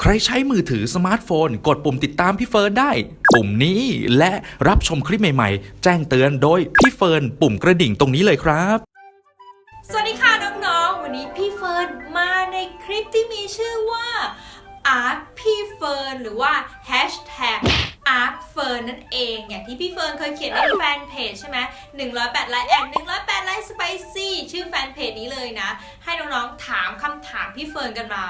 ใครใช้มือถือสมาร์ทโฟน กดปุ่มติดตามพี่เฟิร์นได้ ปุ่มนี้และรับชมคลิปใหม่ๆ แจ้งเตือนโดยพี่เฟิร์นปุ่มกระดิ่งตรงนี้เลยครับ สวัสดีค่ะน้องๆ วันนี้พี่เฟิร์นมาในคลิปที่มีชื่อว่า Art พี่เฟิร์นหรือว่า Hashtag ฟิร์นนั่นเอง อย่างที่พี่เฟิร์นเคยเขียนในแฟนเพจใช่ไหม108ไลค์แอน108ไลค์สไปซี่ชื่อแฟนเพจนี้เลยนะ ให้น้องๆถามคำถามพี่เฟิร์นกันมา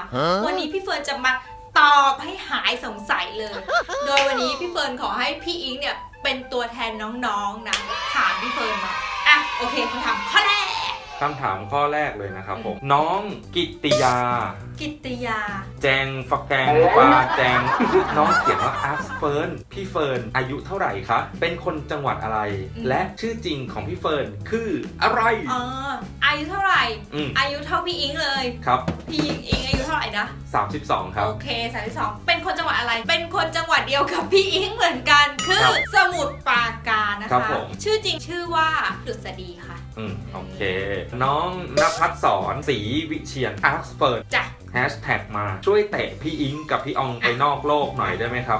วันนี้พี่เฟิร์นจะมาตอบให้หายสงสัยเลย โดยวันนี้พี่เฟิร์นขอให้พี่อิงเนี่ยเป็นตัวแทนน้องๆนะถามพี่เฟิร์นมาอะโอเคคำถามข้อแรก คำถามข้อแรกเลยนะครับผมน้องกิตติยา กิตติยา แจงฟักแกงปลาแจง น้องเขียนว่าอาร์เฟิร์นพี่เฟิร์นอายุเท่าไหร่คะเป็นคนจังหวัดอะไร อืม และชื่อจริงของพี่เฟิร์นคืออะไรอ๋ออายุเท่าไหร่ อืมอายุเท่าพี่อิงเลย ครับพี่อิงอิงอายุเท่าไหร่นะ 32 ครับ โอเคสามสองเป็นคนจังหวัดอะไร เป็นคนจังหวัดเดียวกับพี่อิงเหมือนกัน คือครับสมุทรปราการนะครัคะ บผม ชื่อจริงชื่อว่าดุษฎีค่ะ อืมโอเค น้องนภัสสอนศรีวิเชียนอาร์เฟิร์นจ้ะ แฮชแท็กมาช่วยเตะพี่อิงกับพี่อองไปนอกโลกหน่อยได้ไหมครับ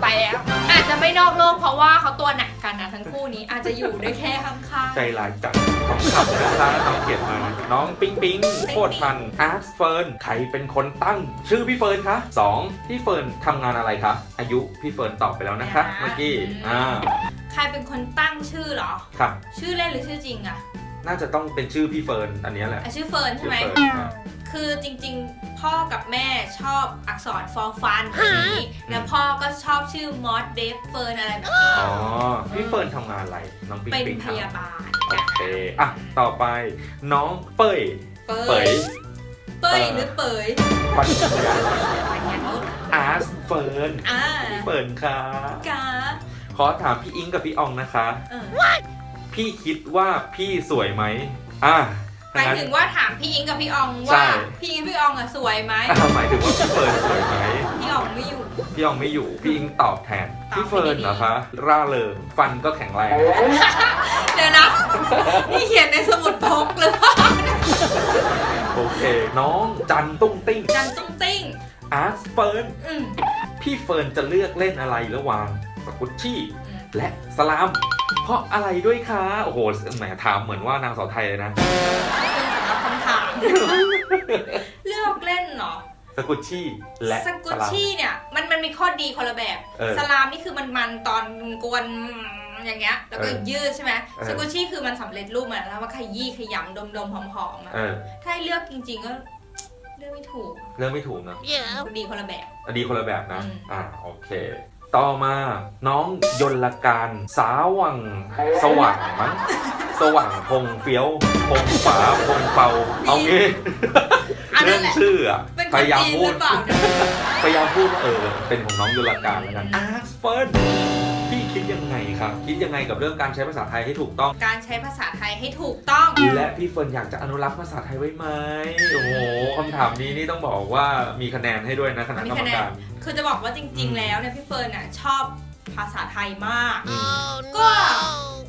ไปแล้ว อาจจะไม่นอกโลกเพราะว่าเขาตัวหนักกันนะทั้งคู่นี้อาจจะอยู่ได้แค่ข้างใจร้ายจัดต้องขับนะคะน้องเขียนมา น้องปิ๊งปิ๊งโคตรทันอาร์ตเฟิร์นใครเป็นคนตั้ง ชื่อพี่เฟิร์นคะสองพี่เฟิร์นทำงานอะไรคะอายุพี่เฟิร์นตอบไปแล้วนะคะ เมื่อกี้อ่าๆ ใครเป็นคนตั้งชื่อเหรอค่ะชื่อเล่นหรือชื่อจริงอะน่าจะต้องเป็นชื่อพี่เฟิร์นอันเนี้ยแหละอะชื่อเฟิร์นใช่ไหมชื่อเฟิร์นอะคือจริง ๆ พ่อกับแม่ชอบอักษรฟอร์ฟันแบบนี้แล้วพ่อก็ชอบชื่อมอสเดฟเฟิร์นอะไรแบบนี้อ๋อ พี่เฟิร์นทำงานอะไร น้องปิ๊งเป็นปิ๊งพยาบาลโอเคอะ ต่อไปน้องเป้ยเปเป้ยยเปยหรือเปยปัญญาปัญญานุชอาร์ตเฟิร์นอ่าพี่เฟิร์นค่ะกาขอถามพี่อิงกับพี่อองนะคะ เออพี่คิดว่าพี่สวยไหมอะ หมายถึงว่าถามพี่อิงกับพี่อองใช่ว่าพี่อิงพี่อองอะสวยไหมอะหมายถึงว่าพี่เฟิร์นสวยไหมพี่อองไม่อยู่ พี่อองไม่อยู่ พี่อิงตอบแทนตอบพี่เฟิร์นไม่ดีเหรอคะ ร่าเริง ฟันก็แข็งแรง เดี๋ยวนะ นี่เขียนในสมุดพกหรือเปล่าโอเค น้องจันตุ้งติ้งจันตุ้งติ้ง อาร์ตเฟิร์น อืมพี่เฟิร์นจะเลือกเล่นอะไรระหว่างสกุชชี่อืมและสลามเพ ราะอะไรด้วยคะ โอ้โหแหมถามเหมือนว่านางสาวไทยเลยนะขอบคุณสำหรับคำถาม เลือกเล่นเหรอ สกุชชี่และสกุสชลามชี่เนี่ยมันมันมีข้อดีคนละแบบ เออสลามนี่คือมันมันตอนกวนอย่างเงี้ย แล้วก็เออยืดใช่ไหมเออ สกุชชี่คือมันสำเร็จรูปมาแล้วว่าขยี้ขยำดมดมๆหอมๆอะเออถ้าให้เลือกจริง ๆ ก็เลือกไม่ถูกเรื่องไม่ถูกนะดีคนละแบบอะดีคนละแบบนะ อืม อ่า โอเค ต่อมาน้องยนลการสาวังสว่างมั้งสว่างพงเฟี้ยวพงฝาพงเปาเอางี้อันเรื่นั้อนงแหละชื่ออะเป็นคพนยายามจีนพูหดรือเปล่าเนี่ยพยายามพูดว่าเออเป็นของน้องยนลการแล้วกันอาร์สเฟิร์นพี่คิดยังไงครับ คิดยังไงกับเรื่องการใช้ภาษาไทยให้ถูกต้อง การใช้ภาษาไทยให้ถูกต้อง และพี่เฟิร์นอยากจะอนุรักษ์ภาษาไทยไว้ไหมโอ้โหคำถามนี้นี่ต้องบอกว่ามีคะแนนให้ด้วยนะคณะกรรมการ คือจะบอกว่าจริง ๆ แล้วเนี่ยพี่เฟิร์นอะชอบภาษาไทยมากอืมก็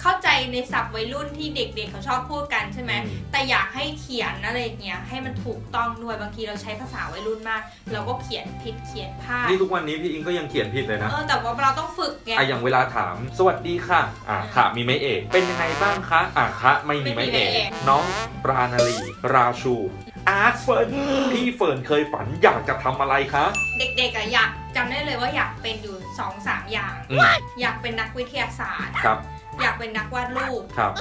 เข้าใจในศัพท์วัยรุ่นที่เด็กๆเขาชอบพูดกันใช่ไหมอืมแต่อยากให้เขียนอะไรอย่างเงี้ยให้มันถูกต้องด้วยบางทีเราใช้ภาษาวัยรุ่นมาก เราก็เขียนผิดเขียนพลาด นี่ทุกวันนี้พี่อิงก็ยังเขียนผิดเลยนะ เออแต่ว่าเราต้องฝึกไง อะอย่างเวลาถาม สวัสดีค่ะ อะค่ะมีไม้เอก เป็นยังไงบ้างคะ อะคะไม่มีไม้เอกน้องปราณาลีราชู อาร์ตเฟิร์นพี่เฟิร์นเคยฝันอยากจะทำอะไรคะ เด็กๆอะอยากจำได้เลยว่าอยากเป็นอยู่2อสามอย่าง อืม อยากเป็นนักวิทยาศาสตร์ ครับอยากเป็นนักวาดรูป ครับ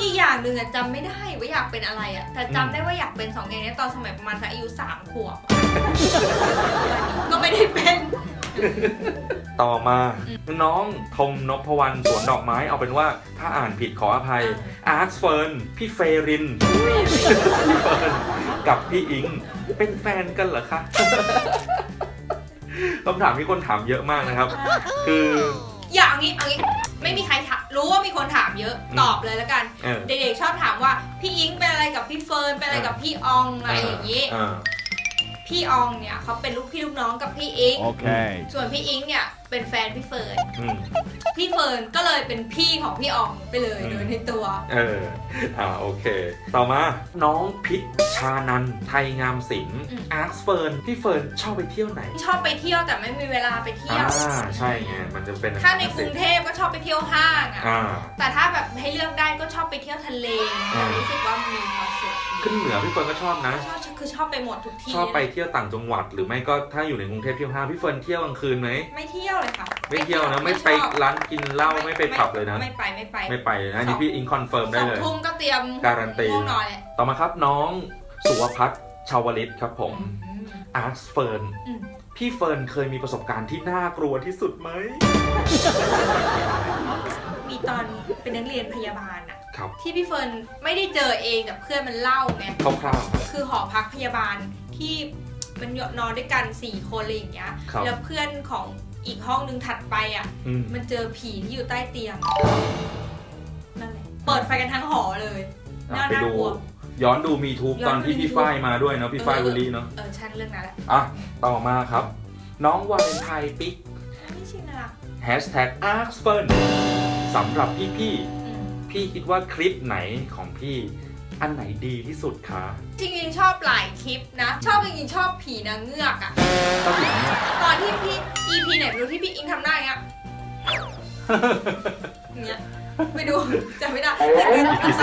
อีกอย่างหนึ่งอะจำไม่ได้ว่าอยากเป็นอะไรอะแต่จำอืมได้ว่าอยากเป็นสองอย่างนี้ตอนสมัยประมาณสักอายุสามขวบก็ไม่ได้เป็น ต่อมาน้องธมนพวรรณสวนดอกไม้เอาเป็นว่าถ้าอ่านผิดขออภัย อาร์ตเฟิร์นพี่เฟรินพี่เฟิร์นกับพี่อิง เป็นแฟนกันเหรอคะคำถามมีคนถามเยอะมากนะครับ คืออย่างนี้เอางี้ไม่มีใครถามรู้ว่ามีคนถามเยอะอืมตอบเลยแล้วกันเออเด็กๆชอบถามว่า พี่อิงเป็นอะไรกับพี่เฟิร์นเป็นอะไรกับพี่อองอะไรอย่างนี้เออ พี่อองเนี่ยเขาเป็นลูกพี่ลูกน้องกับพี่อิง Okay. ส่วนพี่อิงเนี่ยเป็นแฟนพี่เฟิร์น อืม พี่เฟิร์นก็เลยเป็นพี่ของพี่อ๋องไปเลยอืมโดยในตัว เออ อ่า โอเค ต่อมา น้องพิชชานันท์ไทยงามศิลป์อาร์คเฟิร์น พี่เฟิร์นชอบไปเที่ยวไหนชอบไปเที่ยวแต่ไม่มีเวลาไปเที่ยว อ่าใช่ไง มันจะเป็นถ้าในกรุงเทพก็ชอบไปเที่ยวห้างอะ อ่า แต่ถ้าแบบให้เลือกได้ก็ชอบไปเที่ยวทะเลอืมรู้สึกว่ามีความสุขขึ้นเหนือพี่เฟิร์นก็ชอบนะ ชอบคือชอบไปหมดทุกที่ชอบไปเที่ยวต่างจังหวัด หรือไม่ก็ถ้าอยู่ในกรุงเทพเที่ยวห้างพี่เฟิร์นเที่ยวกลางคืนไหม ไม่เที่ยวเลยค่ะไม่เที่ยวนะ ไม่ชไปอบร้านกินเหล้าไม่ไปผับเลยนะ ไม่ไปไม่ไปไม่ไปเลยนะอันนี่พี่อิงคอนเฟิร์มได้สองเลยทุ่มก็เตรียมการันตีง่วงนอนเลยต่อมาครับน้องสุวพัฒน์ชาวลิตครับผมอืมอาร์คเฟิร์นอืมพี่เฟิร์นเคยมีประสบการณ์ที่น่ากลัวที่สุดไหมมีตอนเป็นนักเรียนพยาบาลอะครับที่พี่เฟิร์นไม่ได้เจอเองแต่เพื่อนมันเล่าไงคร่าวๆครับคือหอพักพยาบาลที่มันนอนด้วยกันสี่คนอะไรอย่างเงี้ยครับแล้วเพื่อนของ อีกห้องนึงถัดไปอะ อืมมันเจอผีที่อยู่ใต้เตียงนั่นแหละเปิดไฟกันทั้งหอเลย อะน่าไปน่าดู กลัว ย้อนดูมีทูบย้ตออนนดูที่มีพี่ทูบฝ้ายมาด้วยเนาะพี่ฝ้ายเออวิลลี่เนาะเออชั้นเรื่องนั้นแหละอะต่อมาครับ น้องวาเลนไทน์ปิ๊กไม่ใช่น่ารักแฮชแท็กอาร์คเฟิร์นสำหรับพี่พี่อืมๆพี่คิดว่าคลิปไหนของพี่ อันไหนดีที่สุดคะจริงๆชอบหลายคลิปนะ ชอบจริงๆชอบผีนางเงือกอะก็ถึงเนี่ย ตอนที่พี่ EP ไหนไม่รู้ที่พี่อิงทำหน้าอย่างเงี้ยอย่างเงี้ยไปดูจำไม่ได้แต่คือ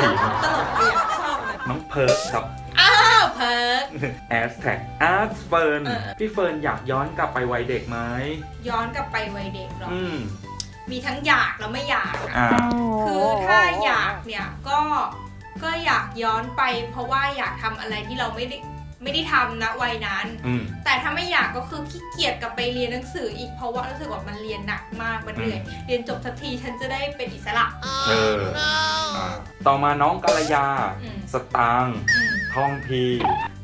ตลกดีอะชอบเลยน้องเพิร์กครับ อ้าวเพิร์กแฮชแท็กอาร์คเฟิร์นเออ พี่เฟิร์นอยากย้อนกลับไปวัยเด็กไหมย้อนกลับไปวัยเด็กเหรอ อืมมีทั้งอยากแล้วไม่อยากอะอ่า คือถ้าอยากเนี่ยก็ ก็อยากย้อนไป เพราะว่าอยากทำอะไรที่เราไม่ได้ไม่ได้ทำนะวัยนั้น อืม แต่ถ้าไม่อยากก็คือขี้เกียจกลับไปเรียนหนังสืออีกเพราะว่ารู้สึกว่ามันเรียนหนักมากมันเหนื่อยเรียนจบสักทีฉันจะได้เป็นอิสระ เอออ่าต่อมาน้องกัลยา อืม สตางค์อืมทองพี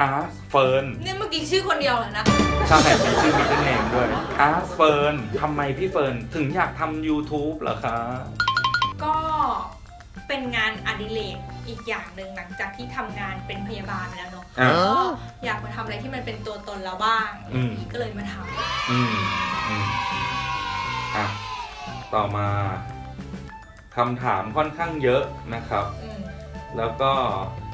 อาร์คเฟิร์นนี่เมื่อกี้ชื่อคนเดียวเหรอนะใช่มีชื่อมิดเดิลเนมด้วย อาร์คเฟิร์น ทำไมพี่เฟิร์น ถึงอยากทำ YouTube เหรอคะ ก็ เป็นงานอดิเรกอีกอย่างหนึ่งหลังจากที่ทำงานเป็นพยาบาลมาแล้วเนาะอ่า ก็อยากมาทำอะไรที่มันเป็นตัวตนเราบ้างอืม ก็เลยมาทำอืมอืมอะต่อมาคำถามค่อนข้างเยอะนะครับอืมแล้วก็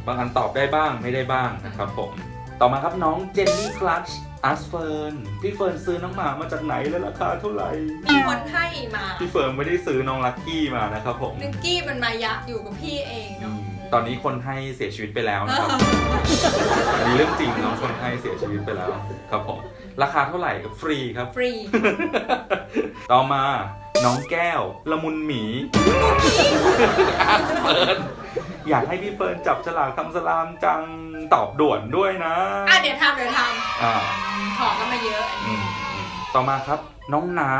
บางอันตอบได้บ้างไม่ได้บ้างนะครับผม ต่อมาครับน้องเจนนี่คลัช อาร์สเฟิร์นพี่เฟิร์นซื้อน้องหมามาจากไหนและราคาเท่าไหร่มีคนให้มาพี่เฟิร์นไม่ได้ซื้อน้องลักกี้มานะครับผมนิกกี้มันมายะอยู่กับพี่เองอืเนาะมตอนนี้คนให้เสียชีวิตไปแล้วนะครับอันนี้เรื่องจริงน้องคนให้เสียชีวิตไปแล้วครับผมราคาเท่าไหร่ฟรีครับ ฟรี ต่อมาน้องแก้วละมุนหมีอาร์ตเฟิร์น อยากให้พี่เฟิร์นจับฉลากทำสลามจังตอบด่วนด้วยนะอะเดี๋ยวทำเดี๋ยวทอ่าำขอกันมาเยอะอันอืนี้มอืมต่อมาครับน้องน้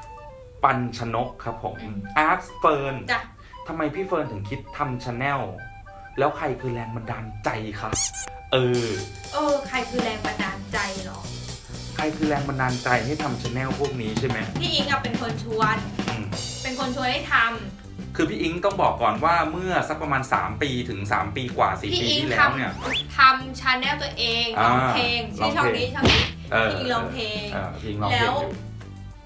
ำปันชนกครับผมอืมอาร์ตเฟิร์นจ้ะทำไมพี่เฟิร์นถึงคิดทำชาแนลแล้วใครคือแรงบันดาลใจครับ เออ เออใครคือแรงบันดาลใจเหรอ ใครคือแรงบันดาลใจให้ทำชาแนลพวกนี้ใช่ไหมพี่อิงอะเป็นคนชวน อืมเป็นคนชวนให้ท คือพี่อิงต้องบอกก่อนว่าเมื่อสักประมาณ 3 ปีถึง 3 ปีกว่าำ4พี่ปีอิงที่ทแล้วเนี่ยำทำชาแนลตัวเองอ่าร้องเพลงชื่อช่องนี้ช่องนี้เออพี่อิงร้องเพลง เออพี่อิงร้องเพลแล้งวอยู่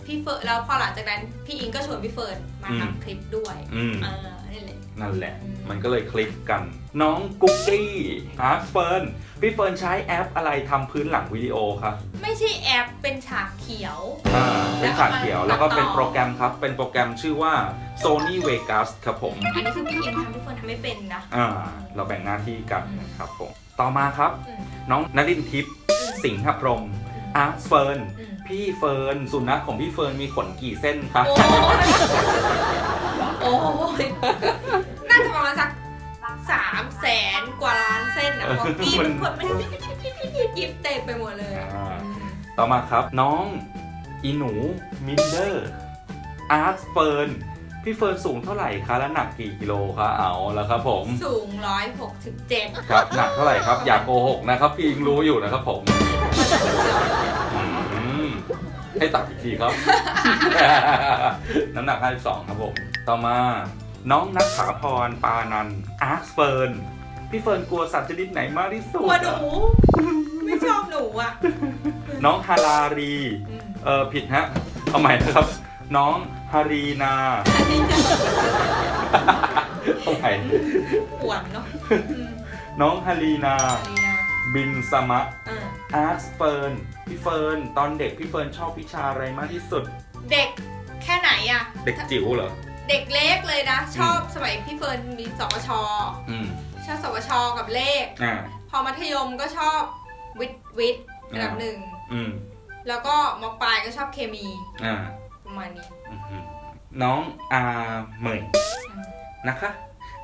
พี่เฟิร์นแล้วพอหลังจากนั้นพี่อิงก็ชวนพี่เฟิร์นมาอืม ทำคลิปด้วยอืม เออนี่แหละ นั่นแหละอืมมันก็เลยคลิกกัน น้องกุ๊กกี้ฮาร์เฟิร์นพี่เฟิร์นใช้แอปอะไรทำพื้นหลังวิดีโอครับไม่ใช่แอปเป็นฉากเขียว อ่าเป็นขาดเขียวแล้แล้ววก็ก็เป็นตัดต่อโปรแกรมครับ เป็นโปรแกรมชื่อว่า Sony Vegas ครับผมอันนี้คือพี่อิงทำพี่เฟิร์นทำไม่เป็นนะอ่าเราแบ่งหน้าที่กันอืมครับผมต่อมาครับ อืมน้องนรินทร์ทิพย์อืมสิงหพรหมอาร์ตเฟิร์นอืมพี่เฟิร์นสุนัขของพี่เฟิร์นมีขนกี่เส้นครับ โอ้ยโอ้ยน่าจะประมาณสักสามแสนกว่าล้านเส้นอะเพราะกี้มันคนมันยิบเต็มไปหมดเลยอะอ่าต่อมาครับน้องอีหนูมินเดอร์อาร์ตเฟิร์นพี่เฟิร์นสูงเท่าไหร่คะและหนักกี่กิโลคะเอาแล้วครับผม สูงร้อยหกสิบเจ็ดครับหนักเท่าไหร่ครับอย่าโกหกนะครับพี่อิงรู้อยู่นะครับผมอืมให้ตัดอีกทีครับ น้ำหนัก52ครับผม ต่อมาน้องนัทถาพรปานันอาร์ตเฟิร์นพี่เฟิร์นกลัวสัตว์ชนิดไหนมากที่สุกดลัวหนูอะไม่ชอบหนูอะ น้องฮารารีอืมเออผิดฮะ เอาใหม่นะครับ น้องฮารีนาเอาใหม่ปวดเนาะอืมน้องฮารีนาอะไรนะบินสมะเอออาร์ตเฟิร์นพี่เฟิร์นตอนเด็กพี่เฟิร์นชอบวิชาอะไรมากที่สุด เด็กแค่ไหนอะเด็กจิ๋วเหรอ เด็กเล็กเลยนะ ชอบสมัยพี่เฟิร์นมีสวชอืมชอบสวชกับเลข อ่า พอมัธยมก็ชอบวิทย์วิทย์ระดับอ่า หนึ่ง อืมแล้วก็มปลายก็ชอบเคมีอ่าประมาณนี้อืมน้องอาเหมยอืมนะคะ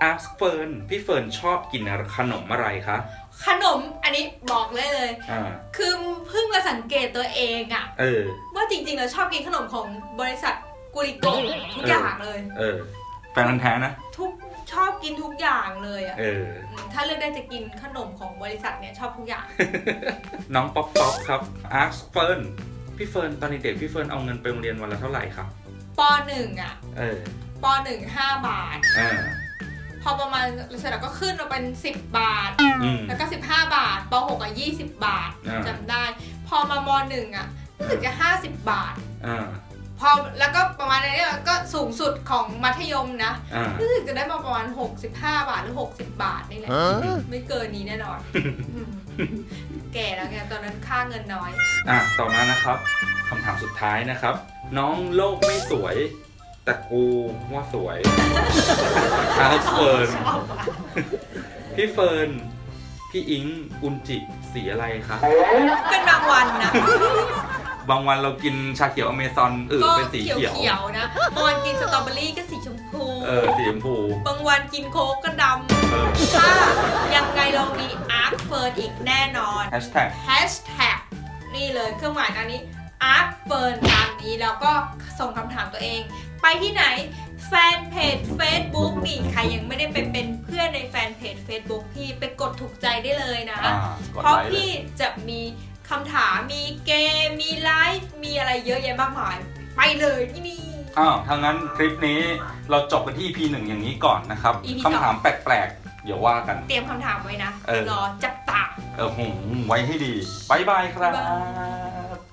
อาร์ตเฟิร์นพี่เฟิร์นชอบกินขนมอะไรคะขนมอันนี้บอกเลยเลย อ่า คือเพิ่งมาสังเกตตัวเองอะเออ ว่าจริงๆเราชอบกินขนมของบริษัท กุริโกะทุกอย่างเลย เออแฟนพันธุ์แท้นะ ทุกชอบกินทุกอย่างเลยอะเออ มถ้าเลือกได้จะกินขนมของบริษัทเนี่ยชอบทุกอย่าง น้องป๊อปป๊อปครับอาร์ตเฟิร์นพี่เฟิร์นตอนเด็กๆพี่เฟิร์นเอาเงินไปโรงเรียนวันละเท่าไหร่ครับ ปหนึ่งอะเออปหนึ่งห้าบาท อ่าพอประมาณเสร็จแล้วก็ขึ้นมาเป็น10บาท อืม แล้วก็15บาทป6อะ20บาทอ่า จำได้ พอมามหนึ่งอะรู้สึกจะ50บาท อ่า พอแล้วก็ประมาณนี้ก็สูงสุดของมัธยมนะอ่า รู้สึกจะได้มาประมาณ 65 บาทหรือ 60 บาทนี่แหละไม่เกินนี้แน่นอนอืมแก่แล้วไงตอนนั้นค่าเงินน้อย อะต่อมานะครับคำถามสุดท้ายนะครับ น้องโลกไม่สวย แต่กูว่าสวยอาร์ตเฟิร์นชอบอะพี่เฟิร์นพี่อิงอุนจิสีอะไรคะเป็นบางวันนะ บางวันเรากินชาเขียวอเมซอนเออก็เป็นสีเขียวเขียว เขียวๆนะบางวันกินสตรอเบอรี่ก็สีชมพูเออสีชมพูบางวันกินโค้กก็ดำเออถ้ายังไงเรามีอาร์คเฟิร์นอีกแน่นอน แฮชแท็ก แฮชแท็กนี่เลยเครื่องหมายอันนี้อาร์คเฟิร์นตามนี้แล้วก็ส่งคำถามตัวเอง ไปที่ไหนแฟนเพจ Facebook นี่ใครยังไม่ได้ไปเป็นเพื่อนในแฟนเพจ Facebook พี่ไปกดถูกใจได้เลยนะ อ่ากดเพราะไลค์เลยพี่จะมี คำถามมีเกม มีไลฟ์มีอะไรเยอะแยะมากมาย ไปเลยที่นี่ อ้าวถ้างั้นคลิปนี้เราจบกันที่ EP หนึ่งอย่างนี้ก่อนนะครับ EP คำถามแปลกๆอย่าว่ากัน เตรียมคำถามไว้นะ เออ รอจับตา เออหงไว้ให้ดีบายบายครับบ๊ายบาย